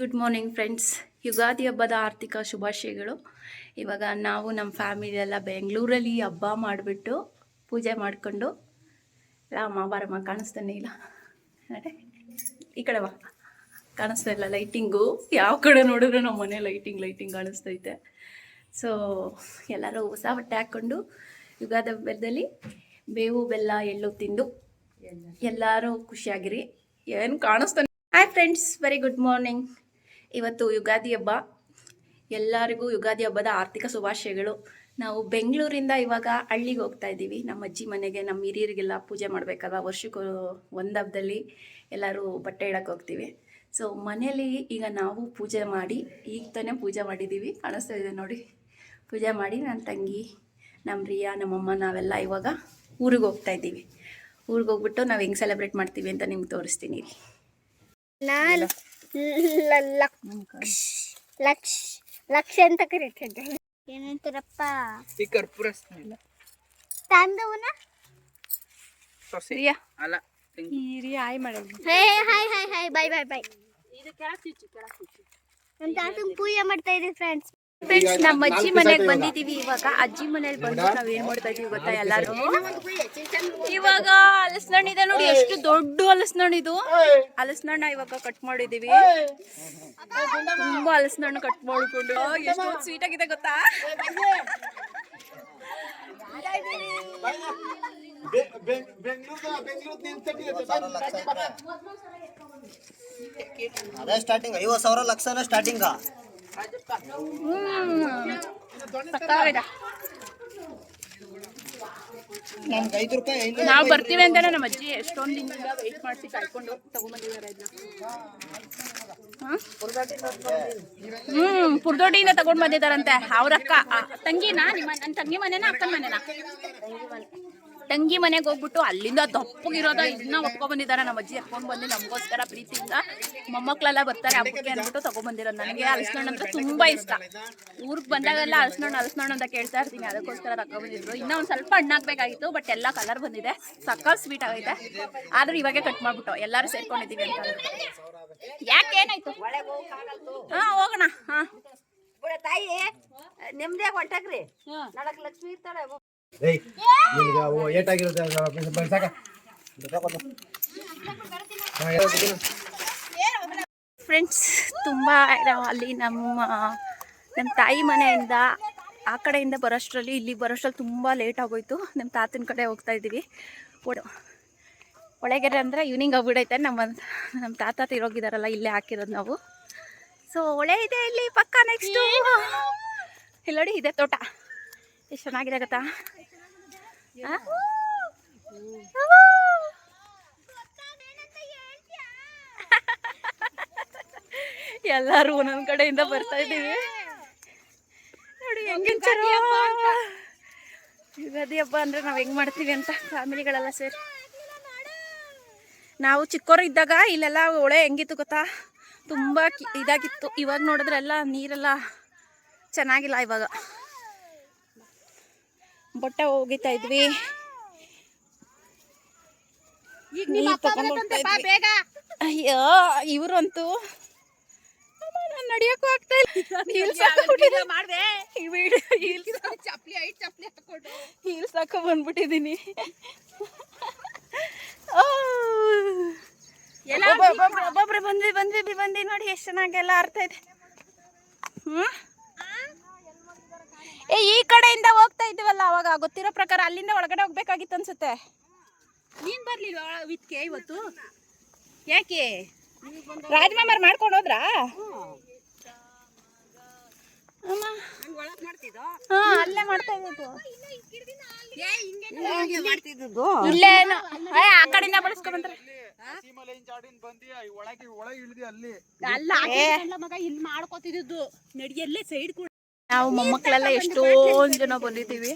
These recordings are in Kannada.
ಗುಡ್ ಮಾರ್ನಿಂಗ್ ಫ್ರೆಂಡ್ಸ್ ಯುಗಾದಿ ಹಬ್ಬದ ಆರ್ಥಿಕ ಶುಭಾಶಯಗಳು. ಇವಾಗ ನಾವು ನಮ್ಮ ಫ್ಯಾಮಿಲಿ ಎಲ್ಲ ಬೆಂಗಳೂರಲ್ಲಿ ಹಬ್ಬ ಮಾಡಿಬಿಟ್ಟು ಪೂಜೆ ಮಾಡಿಕೊಂಡು ರಾಮ ಬಾರಮ್ಮ ಕಾಣಿಸ್ತಾನೆ ಇಲ್ಲ. ಅದೇ ಈ ಕಡೆ ಬಾ. ಕಾಣಿಸ್ತಾ ಇಲ್ಲ ಲೈಟಿಂಗು ಯಾವ ಕಡೆ ನೋಡಿದ್ರೆ ನಮ್ಮ ಮನೆ ಲೈಟಿಂಗ್ ಲೈಟಿಂಗ್ ಕಾಣಿಸ್ತೈತೆ ಸೊ ಎಲ್ಲರೂ ಹೊಸ ಬಟ್ಟೆ ಹಾಕ್ಕೊಂಡು ಯುಗಾದಿ ಹಬ್ಬದಲ್ಲಿ ಬೇವು, ಬೆಲ್ಲ, ಎಳ್ಳು ತಿಂದು ಎಲ್ಲರೂ ಖುಷಿಯಾಗಿರಿ. ಏನು ಕಾಣಿಸ್ತಾನೆ hi friends very good morning ಇವತ್ತು ಯುಗಾದಿ ಹಬ್ಬ. ಎಲ್ಲರಿಗೂ ಯುಗಾದಿ ಹಬ್ಬದ ಆರ್ಥಿಕ ಶುಭಾಶಯಗಳು. ನಾವು ಬೆಂಗಳೂರಿಂದ ಇವಾಗ ಹಳ್ಳಿಗೆ ಹೋಗ್ತಾ ಇದ್ದೀವಿ. ನಮ್ಮ ಅಜ್ಜಿ ಮನೆಗೆ, ನಮ್ಮ ಹಿರಿಯರಿಗೆಲ್ಲ ಪೂಜೆ ಮಾಡಬೇಕಲ್ಲ ವರ್ಷಕ್ಕೂ ಒಂದು ಹಬ್ಬದಲ್ಲಿ ಎಲ್ಲರೂ ಬಟ್ಟೆ ಇಡಕ್ಕೆ ಹೋಗ್ತೀವಿ. ಸೊ ಮನೆಯಲ್ಲಿ ಈಗ ನಾವು ಪೂಜೆ ಮಾಡಿ, ಈಗ ತಾನೇ ಪೂಜೆ ಮಾಡಿದ್ದೀವಿ ಕಾಣಿಸ್ತಾ ಇದೆ ನೋಡಿ. ಪೂಜೆ ಮಾಡಿ ನನ್ನ ತಂಗಿ, ನಮ್ಮ ರಿಯಾ ನಮ್ಮಮ್ಮ ನಾವೆಲ್ಲ ಇವಾಗ ಊರಿಗೆ ಹೋಗ್ತಾ ಇದ್ದೀವಿ. ಊರಿಗೆ ಹೋಗ್ಬಿಟ್ಟು ನಾವು ಹೆಂಗೆ ಸೆಲೆಬ್ರೇಟ್ ಮಾಡ್ತೀವಿ ಅಂತ ನಿಮ್ಗೆ ತೋರಿಸ್ತೀನಿ ಲಕ್ಷ ಲಕ್ಷ ಲಕ್ಷ ಅಂತ ಕರೀತಿದ್ದೆ. ಏನಂತಾರಪ್ಪ ಈ ಕರ್ಪೂರ ಸ್ಮೆಲ್ ತಂದವನ? ಸೊಸೆ ರಿಯಾ ಅಲ್ಲ ತೆಂಗಿ. ಹಾಯ್ ಆಯ್ hey hi hi hi bye bye bye ನಮ್ಮ ತಾತಂಗೆ ಪೂಜೆ ಮಾಡ್ತಾ ಇದ್ದೀವಿ ಫ್ರೆಂಡ್ಸ್ ಫ್ರೆಂಡ್ಸ್ ನಮ್ಮ ಅಜ್ಜಿ ಮನೆಗೆ ಬಂದಿದೀವಿ ಇವಾಗ. ಅಜ್ಜಿ ಮನೇಲಿ ಬಂದು ನಾವ್ ಏನ್ ಮಾಡ್ತಾ ಇದೀವಿ ಗೊತ್ತಾ ಎಲ್ಲಾರು? ಇವಾಗ. ಹಲಸಿನಣ್ಣಿದೆ ನೋಡಿ ಎಷ್ಟು ದೊಡ್ಡ ಹಲಸಿನಣ್ಣು ಇದು. ಹಲಸಿನಣ್ಣ ಇವಾಗ ಕಟ್ ಮಾಡಿದೀವಿ. ತುಂಬಾ ಹಲಸಿನಣ್ಣು ಕಟ್ ಮಾಡ್ಕೊಂಡು. ಎಷ್ಟು ಸ್ವೀಟ್ ಆಗಿದೆ ಗೊತ್ತಾ? ಅದೇ ಸ್ಟಾರ್ಟಿಂಗ್ ಐವತ್ತು ಸಾವಿರ ಲಕ್ಷನ ಸ್ಟಾರ್ಟಿಂಗ್ ನಾವ್ ಬರ್ತೀವಿ ಅಂತಾನೆ ನಮ್ಮ ಅಜ್ಜಿ ಎಷ್ಟೊಂದು ದಿನದಿಂದ ವೆಯ್ಟ್ ಮಾಡಿಸಿ ಕಾಯ್ಕೊಂಡು ತಗೊಂಡ್ಬಂದಿದ್ದಾರೆ? ಹ್ಮ್ ಪುರ್ದೊಡ್ಡಿಯಿಂದ ತಗೊಂಡ್ ಬಂದಿದಾರಂತೆ ಅವ್ರಕ್ಕ ಅಕ್ಕ ತಂಗಿನಾ? ನಿಮ್ಮ ನನ್ನ ತಂಗಿ ಮನೆನಾ ಅಕ್ಕನ ಮನೆನಾ? ತಂಗಿ ಮನೆಗೆ ಹೋಗ್ಬಿಟ್ಟು ಅಲ್ಲಿಂದ ದಪ್ಪಗಿರೋದ ಇದನ್ನ ಒಪ್ಕೊಂಡ್ ಬಂದಿದ್ದಾರೆ ನಮ್ಮ ಅಜ್ಜಿ ಎತ್ಕೊಂಡ್ ಬಂದು ನಮಗೋಸ್ಕರ ಪ್ರೀತಿಯಿಂದ ಮೊಮ್ಮಕ್ಕಳೆಲ್ಲ ಬರ್ತಾರೆ ಹಬ್ಬಕ್ಕೆ ಅಂದ್ಬಿಟ್ಟು ತಗೊಂಡ್ಬಂದಿರೋದು ನನಗೆ ಹಲಸಿನಣ್ಣು ಅಂದ್ರೆ ತುಂಬಾ ಇಷ್ಟ. ಊರಿಗೆ ಬಂದಾಗೆಲ್ಲ ಹಲಸಿನಣ್ಣು ಹಲಸಿನಣ್ಣು ಅಂತ ಕೇಳ್ತಾ ಇರ್ತೀನಿ. ಅದಕ್ಕೋಸ್ಕರ ತಗೊಂಡ್ಬಂದಿದ್ರು ಇನ್ನ ಒಂದ್ ಸ್ವಲ್ಪ ಹಣ್ಣಾಗ್ಬೇಕಾಗಿತ್ತು ಬಟ್ ಎಲ್ಲ ಕಲರ್ ಬಂದಿದೆ. ಸಕ್ಕ ಸ್ವೀಟ್ ಆಗೈತೆ. ಆದ್ರೆ ಇವಾಗೆ ಕಟ್ ಮಾಡ್ಬಿಟ್ಟು ಎಲ್ಲರೂ ಸೇರ್ಕೊಂಡಿದ್ದೀವಿ ಅಂತ ಯಾಕೆ ಏನಾಯ್ತು? ಹಾ ಹೋಗೋಣ. ಹಾ. ತಾಯಿ ನಿಮ್ದೇ ಹೊಂಟಾಗ್ರಿ ನಡಕ್ ಲಕ್ಷ್ಮಿ ಇರ್ತಾಳೆ ಏಟಾಗಿರುತ್ತೆ ಸಾಕ. ಫ್ರೆಂಡ್ಸ್ ತುಂಬ ಇದಾವ ಅಲ್ಲಿ ನಮ್ಮ ನಮ್ಮ ತಾಯಿ ಮನೆಯಿಂದ ಆ ಕಡೆಯಿಂದ ಬರೋಷ್ಟರಲ್ಲಿ ಇಲ್ಲಿ ಬರೋಷ್ಟ್ರಲ್ಲಿ ತುಂಬ ಲೇಟ್ ಆಗೋಯ್ತು. ನಮ್ಮ ತಾತನ ಕಡೆ ಹೋಗ್ತಾ ಇದ್ದೀವಿ. ಒಡ ಒಳಗೆರೆ ಅಂದರೆ ಈವ್ನಿಂಗ್ ಆಗ್ಬಿಡೈತೆ. ನಮ್ಮ ನಮ್ಮ ತಾತ ತಿರೋಗಿದಾರಲ್ಲ ಇಲ್ಲೇ ಹಾಕಿರೋದು ನಾವು. ಸೊ ಒಳೆ ಇದೆ ಇಲ್ಲಿ ಪಕ್ಕ ನೆಕ್ಸ್ಟು ಇಲ್ಲಿ ನೋಡಿ ಇದೆ ತೋಟ. ಎಷ್ಟು ಚೆನ್ನಾಗಿದೆ ಗೊತ್ತಾ? ಎಲ್ಲಾರು ಒಂದೊಂದ್ ಕಡೆಯಿಂದ ಬರ್ತಾ ಇದ್ದೀವಿ. ನೋಡಿ ಹೆಂಗಿಂಚಾರು ಯುಗಾದಿ ಹಬ್ಬ ಅಂದ್ರೆ ನಾವ್ ಹೆಂಗ್ ಮಾಡ್ತೀವಿ ಅಂತ ಫ್ಯಾಮಿಲಿಗಳೆಲ್ಲ ಸೇರಿ. ನಾವು ಚಿಕ್ಕವರು ಇದ್ದಾಗ ಇಲ್ಲೆಲ್ಲ ಒಳೆ ಹೆಂಗಿತ್ತು ಗೊತ್ತಾ? ತುಂಬಾ ಇದಾಗಿತ್ತು. ಇವಾಗ ನೋಡಿದ್ರೆ ಎಲ್ಲ ನೀರೆಲ್ಲ ಚೆನ್ನಾಗಿಲ್ಲ ಇವಾಗ. ಬಟ್ಟೆ ಹೋಗಿತಾ ಇದ್ವಿ. ಅಯ್ಯೋ ಇವ್ರಂತೂ. ನಡಿಯಕ್ಕೂ ಆಗ್ತಾ ಇಲ್ಲ. ಹಾಕೋ ಬಂದ್ಬಿಟ್ಟಿದೀನಿ. ಒಬ್ಬೊಬ್ರೆ ಬಂದ್ವಿ ಬಂದ್ವಿ ಬಂದ್ವಿ ನೋಡಿ ಎಷ್ಟು ಚೆನ್ನಾಗೆಲ್ಲ ಅರ್ಥ ಇದೆ. ಹ್ಮ್? ಕಡೆಯಿಂದ ಹೋಗ್ತಾ ಇದ್ದೀವಲ್ಲ ಅವಾಗ ಗೊತ್ತಿರೋ ಪ್ರಕಾರ ಅಲ್ಲಿಂದ ಒಳಗಡೆ ಹೋಗ್ಬೇಕಾಗಿತ್ತು ಅನ್ಸುತ್ತೆ. ನೀನ್ ಬರ್ಲಿಲ್ವಾ ವಿತ್ಕೆ ಇವತ್ತು? ಯಾಕೆ? ರಾಜಮಾಮರ್ ಮಾಡ್ಕೊಂಡು ಹೋದ್ರಾ? ಅಲ್ಲೇ ಮಾಡ್ತಾ ಇದ್ದು ಏ, ಆ ಕಡೆಯಿಂದ ಬಳಸ್ಕೊಂಡ್ಬಂದ್ರೆ ಒಳಗೆ ಒಳಗೆ ಇಳಿದಿ ಅಲ್ಲಿ. ಅಲ್ಲ ಅಲ್ಲ ಮಗ ಇಲ್ಲಿ ಮಾಡ್ಕೋತಿದ್ದು ನಡಿಯಲ್ಲೇ ಸೈಡ್ ಕೂಡ. ನಾವು ಮೊಮ್ಮಕ್ಕಳೆಲ್ಲ ಎಷ್ಟೊಂದು ಜನ ಬಂದಿದ್ದೀವಿ.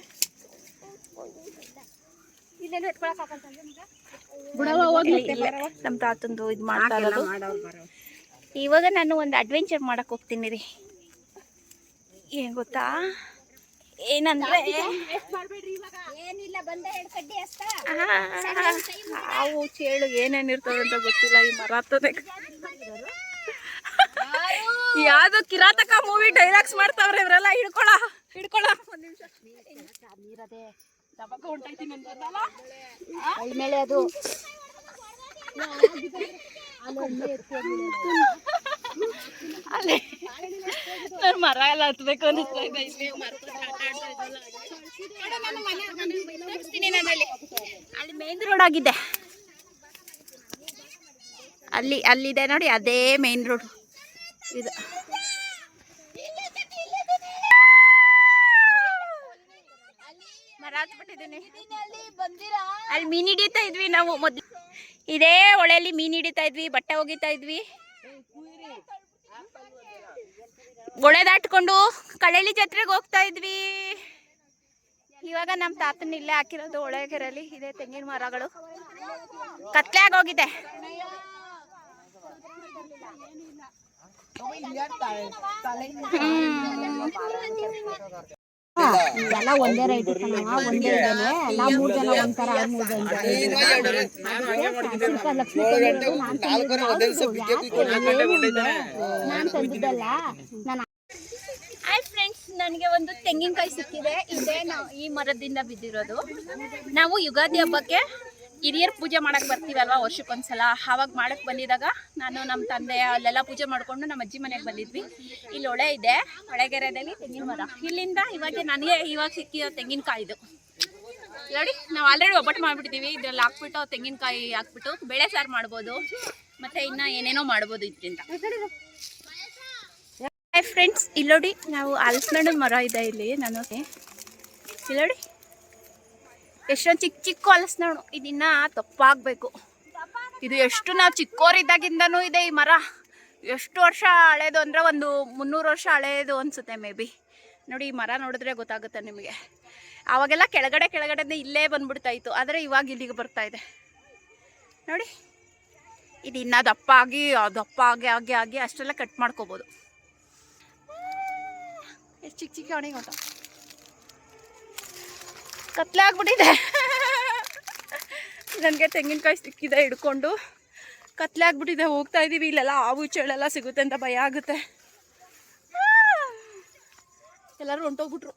ನಮ್ಮ ತಾತಂದು ಇದು ಮಾಡ್ತಾ ಇರೋದು. ಇವಾಗ ನಾನು ಒಂದು ಅಡ್ವೆಂಚರ್ ಮಾಡಕ್ ಹೋಗ್ತೀನಿ ರೀ. ಏನ್ ಗೊತ್ತಾ? ಏನಂದ್ರೆ ಏನಿಲ್ಲ ಬಂದ ಎರಡು ಕಡ್ಡಿ ಅಷ್ಟ. ಆ, ಹಾವು ಚೇಳು ಏನೇನ್ ಇರ್ತದೆ ಅಂತ ಗೊತ್ತಿಲ್ಲ ಈ ಮರ ಹತ್ತೋದಕ್ಕೆ ಯಾವ್ದು ಕಿರಾತಕ ಮೂವಿ ಡೈಲಾಗ್ಸ್ ಮಾಡ್ತಾವ್ರೆ ಇವರೆಲ್ಲ, ಹಿಡ್ಕೊಳ ಹಿಡ್ಕೊಳ. ಒಂದ್ ನಿಮಿಷ ನಾನು ಮರ ಎಲ್ಲ ಹತ್ಬೇಕು ಅಲ್ಲಿ ಮೇನ್ ರೋಡ್ ಆಗಿದೆ. ಅಲ್ಲಿ, ಅಲ್ಲಿದೆ ನೋಡಿ, ಅದೇ ಮೇನ್ ರೋಡ್ ಇದು ಮರ ಅಲ್ಲಿ ಮೀನ್ ಹಿಡಿತಾ ಇದ್ವಿ ನಾವು ಮೊದ್ಲು. ಇದೇ ಹೊಳೆಯಲ್ಲಿ ಮೀನ್ ಹಿಡಿತಾ ಇದ್ವಿ ಬಟ್ಟೆ ಒಗಿತಾ ಇದ್ವಿ. ಹೊಳೆ ದಾಟ್ಕೊಂಡು ಕಳಲಿ ಜಾತ್ರೆಗೆ ಹೋಗ್ತಾ ಇದ್ವಿ. ಇವಾಗ ನಮ್ಮ ತಾತನ ಇಲ್ಲೇ ಹಾಕಿರೋದು ಹೊಳೆಗೆರೆಯಲ್ಲಿ ಇದೆ ತೆಂಗಿನ ಮರಗಳು. ಕತ್ಲೆ ಆಗೋಗಿದೆ. ಎಲ್ಲ ಒಂದೇ ರೈಟ್ ಒಂದೇ ಇದ್ದಾನೆ. ನಾ ಮೂರ್ ಜನ ಒಂಥರ ಆ ಮೂರ್ ಜನ ಚಿಕ್ಕ ಲಕ್ಷ್ಮೀ ತಂದಿರೋದು ನಾನ್ ತಂದಿದ್ದು ನಾನ್ ತಂದಿದ್ದಲ್ಲ? ನಾನು ಹಾಯ್ ಫ್ರೆಂಡ್ಸ್ ನನಗೆ ಒಂದು ತೆಂಗಿನಕಾಯಿ ಸಿಕ್ಕಿದೆ. ಇದೇ ನಾವು ಈ ಮರದಿಂದ ಬಿದ್ದಿರೋದು. ನಾವು ಯುಗಾದಿ ಹಬ್ಬಕ್ಕೆ ಹಿರಿಯರ್ ಪೂಜೆ ಮಾಡಕ್ ಬರ್ತೀವಲ್ವಾ ವರ್ಷಕ್ಕೊಂದ್ಸಲ? ಆವಾಗ ಮಾಡಕ್ ಬಂದಿದಾಗ ನಾನು ನಮ್ಮ ತಂದೆ ಅಲ್ಲೆಲ್ಲ ಪೂಜೆ ಮಾಡ್ಕೊಂಡು ನಮ್ಮ ಅಜ್ಜಿ ಮನೆಗೆ ಬಂದಿದ್ವಿ. ಇಲ್ಲಿ ಹೊಳೆ ಇದೆ, ಹೊಳೆಗೆರೆದಲ್ಲಿ ತೆಂಗಿನ ಮರ. ಇಲ್ಲಿಂದ ಇವಾಗ ನನಗೆ ಇವಾಗ ಸಿಕ್ಕಿರೋ ತೆಂಗಿನಕಾಯಿದು ನೋಡಿ ನಾವು ಆಲ್ರೆಡಿ ಒಬ್ಬಟ್ಟು ಮಾಡ್ಬಿಟ್ಟಿದ್ದೀವಿ ಇದ್ರಲ್ಲಿ ಹಾಕ್ಬಿಟ್ಟು ತೆಂಗಿನಕಾಯಿ ಹಾಕ್ಬಿಟ್ಟು ಬೇಳೆ ಸಾರು ಮಾಡ್ಬೋದು. ಮತ್ತೆ ಇನ್ನ ಏನೇನೋ ಮಾಡ್ಬೋದು ಇದರಿಂದ. ಹಾಯ್ ಫ್ರೆಂಡ್ಸ್ ಇಲ್ಲೋಡಿ ನಾವು ಹಲಸಿನ ಮರ ಇದೆ ಇಲ್ಲಿ ನಾನು ಇಲ್ಲೋಡಿ ಎಷ್ಟೊಂದು ಚಿಕ್ಕ ಚಿಕ್ಕ ಹಲಸಿನ ಇದನ್ನ ತಪ್ಪಾಗಬೇಕು. ಇದು ಎಷ್ಟು ನಾವು ಚಿಕ್ಕೋರಿದ್ದಾಗಿಂದನೂ ಇದೆ ಈ ಮರ. ಎಷ್ಟು ವರ್ಷ ಹಳೇದು ಅಂದರೆ ಒಂದು ಮುನ್ನೂರು ವರ್ಷ ಹಳೇದು ಅನಿಸುತ್ತೆ ಮೇ ಬಿ. ನೋಡಿ, ಈ ಮರ ನೋಡಿದ್ರೆ ಗೊತ್ತಾಗುತ್ತೆ ನಿಮಗೆ. ಆವಾಗೆಲ್ಲ ಕೆಳಗಡೆ ಕೆಳಗಡೆ ಇಲ್ಲೇ ಬಂದ್ಬಿಡ್ತಾ ಇತ್ತು ಆದರೆ ಇವಾಗ ಇಲ್ಲಿಗೆ ಬರ್ತಾ ಇದೆ ನೋಡಿ ಇದು ಇನ್ನೂ ದಪ್ಪ ಆಗಿ ದಪ್ಪ ಆಗಿ ಆಗಿ ಆಗಿ ಅಷ್ಟೆಲ್ಲ ಕಟ್ ಮಾಡ್ಕೋಬೋದು. ಎಷ್ಟು ಚಿಕ್ಕ ಚಿಕ್ಕ ಹಣಿ ಗೊತ್ತಾ ಕತ್ಲೆ ಆಗ್ಬಿಟ್ಟಿದೆ ನನಗೆ ತೆಂಗಿನಕಾಯಿ ಸಿಕ್ಕಿದೆ ಹಿಡ್ಕೊಂಡು. ಕತ್ಲೆ ಆಗ್ಬಿಟ್ಟಿದೆ ಹೋಗ್ತಾ ಇದ್ದೀವಿ ಇಲ್ಲೆಲ್ಲ ಹಾವು ಚೇಳೆಲ್ಲ ಸಿಗುತ್ತೆ ಅಂತ ಭಯ ಆಗುತ್ತೆ! ಎಲ್ಲರೂ ಹೊಂಟೋಗ್ಬಿಟ್ರು.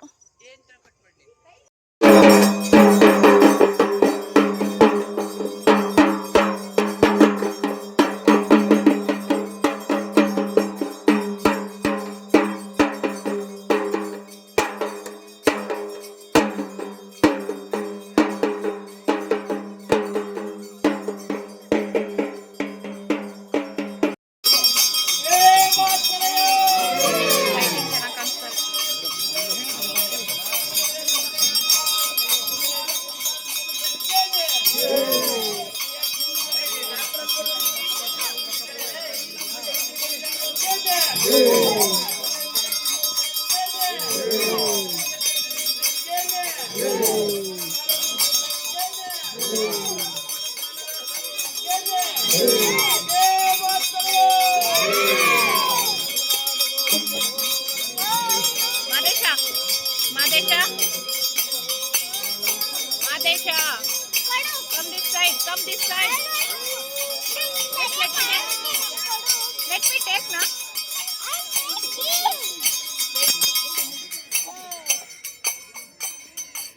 ಲೆಟ್ ಮಿ ಟೇಕ್ ನಾ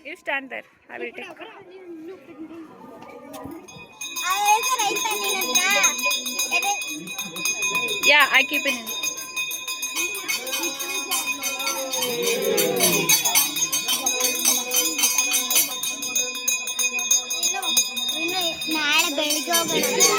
you stand there I will take yeah I keep in ನಾಳೆ ಬೆಳಿಗ್ಗೆ ಹೋಗೋಣ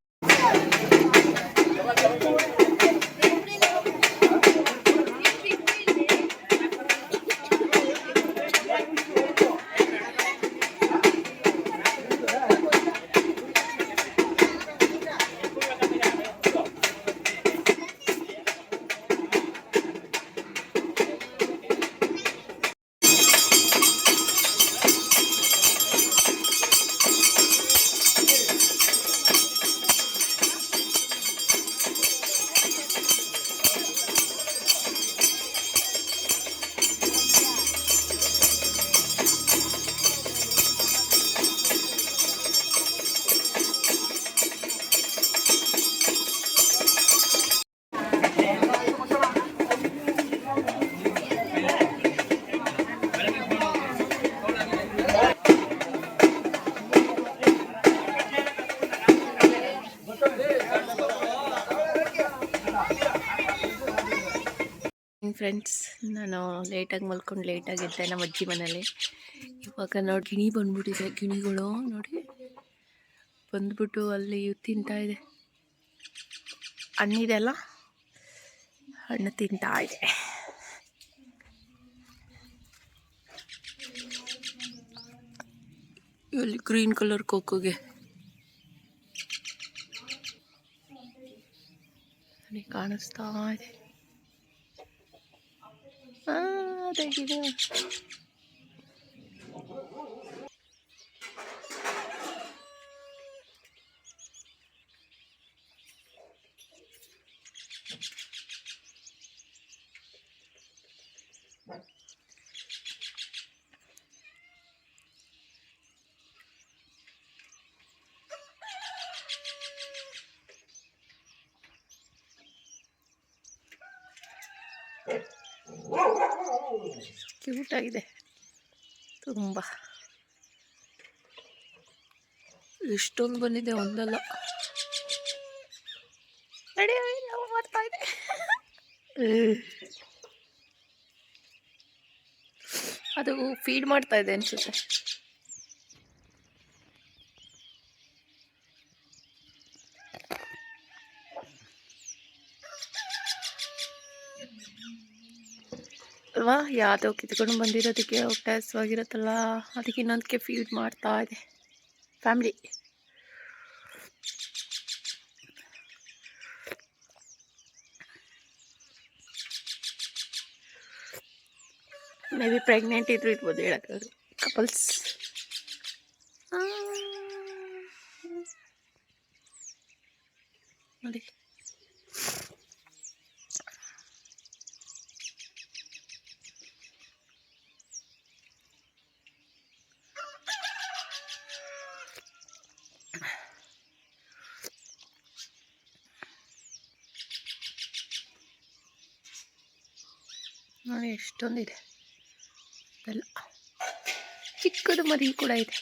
ಫ್ರೆಂಡ್ಸ್ ನಾನು ಲೇಟಾಗಿ ಮಲ್ಕೊಂಡು ಲೇಟಾಗಿದ್ದೆ ನಮ್ಮ ಅಜ್ಜಿ ಮನೇಲಿ. ಇವಾಗ ನೋಡಿ ಗಿಣಿ ಬಂದ್ಬಿಟ್ಟಿದೆ, ಗಿಣಿಗಳು ನೋಡಿ. ಬಂದ್ಬಿಟ್ಟು ಅಲ್ಲಿ ತಿಂತಾ ಇದೆ. ಹಣ್ಣಿದೆ ಅಲ್ಲ? ಹಣ್ಣು ತಿಂತಾ ಇದೆ. ಇಲ್ಲಿ ಗ್ರೀನ್ ಕಲರ್ ನನಗೆ ಕಾಣಿಸ್ತಾ ಇದೆ. ಆ, ಅದಾಗಿದೆ ಕ್ಯೂಟ್ ಆಗಿದೆ ತುಂಬ. ಎಷ್ಟೊಂದು ಬಂದಿದೆ ಒಂದಲ್ಲ. ರೆಡಿ ಬರ್ತಾ ಇದೆ. ಅದು ಫೀಡ್ ಮಾಡ್ತಾ ಇದೆ ಅನ್ಸುತ್ತೆ. ಯಾವುದೋ ಕಿತ್ಕೊಂಡು ಬಂದಿರೋದಕ್ಕೆ ಹೊಟ್ಟೆ ಹಸ್ವಾಗಿರುತ್ತಲ್ಲ ಅದಕ್ಕೆ ಇನ್ನೊಂದಕ್ಕೆ ಫೀಡ್ ಮಾಡ್ತಾ ಇದೆ. ಫ್ಯಾಮಿಲಿ ಮೇ ಬಿ ಪ್ರೆಗ್ನೆಂಟ್ ಇದ್ರು ಇರ್ಬೋದು ಹೇಳೋಕ್ಕಾಗಲ್ಲ. ಕಪಲ್ಸ್ ನೋಡಿ ನೋಡಿ ಎಷ್ಟೊಂದಿದೆ ಬೆಲ್ಲ ಚಿಕ್ಕದು ಮರಿ ಕೂಡ ಇದೆ.